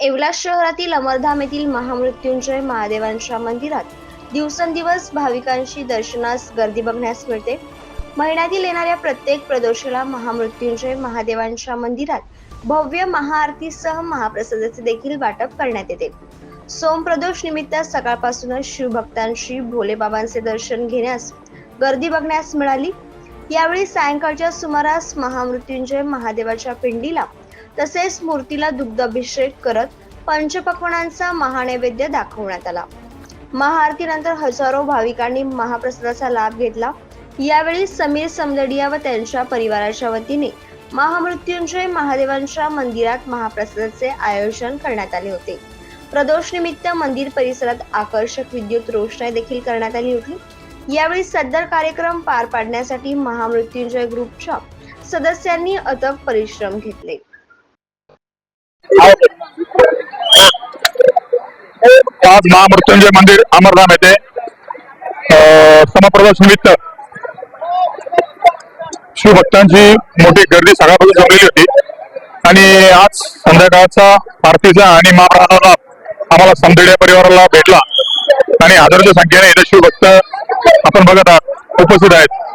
येवला शहरातील अमरधाम येथील महामृत्युंजय महादेवांच्या मंदिरात दिवसेंदिवस भाविकांची दर्शनास गर्दी बघण्यास मिळते. महिन्यातील येणाऱ्या प्रत्येक प्रदोषाला महामृत्युंजय महादेवांच्या मंदिरात भव्य महाआरतीसह महाप्रसादाचे देखील वाटप करण्यात येते. सोमप्रदोष निमित्त सकाळपासूनच शिवभक्तांशी भोलेबाबांचे दर्शन घेण्यास गर्दी बघण्यास मिळाली. यावेळी सायंकाळच्या सुमारास महामृत्युंजय महादेवाच्या पिंडीला तसेच मूर्तीला दुग्धाभिषेक करत पंचपक्वनांचा महानैवेद्य दाखवण्यात आला. महाआरतीनंतर हजारो भाविकांनी महाप्रसादाचा लाभ घेतला. यावेळी समीर समदडिया व त्यांच्या परिवाराच्या वतीने महामृत्युंजय महादेवांच्या मंदिरात महाप्रसादाचे आयोजन करण्यात आले होते. प्रदोष निमित्त मंदिर परिसरात आकर्षक विद्युत रोषणाई देखील करण्यात आली होती. यावेळी सदर कार्यक्रम पार पाडण्यासाठी महामृत्युंजय ग्रुपच्या सदस्यांनी अथक परिश्रम घेतले. आज महामृत्युंजय मंदिर अमरधाम येथे अं, निमित्त शिवभक्तांची मोठी गर्दी सकाळपासून जमलेली होती. आणि आज संध्याकाळचा आरतीचा आणि महाप्रसादाचा आम्हाला समदेड्या परिवाराला भेटला. आणि हजारोच्या संख्येने इथे शिवभक्त आपण बघत आहात उपस्थित आहेत.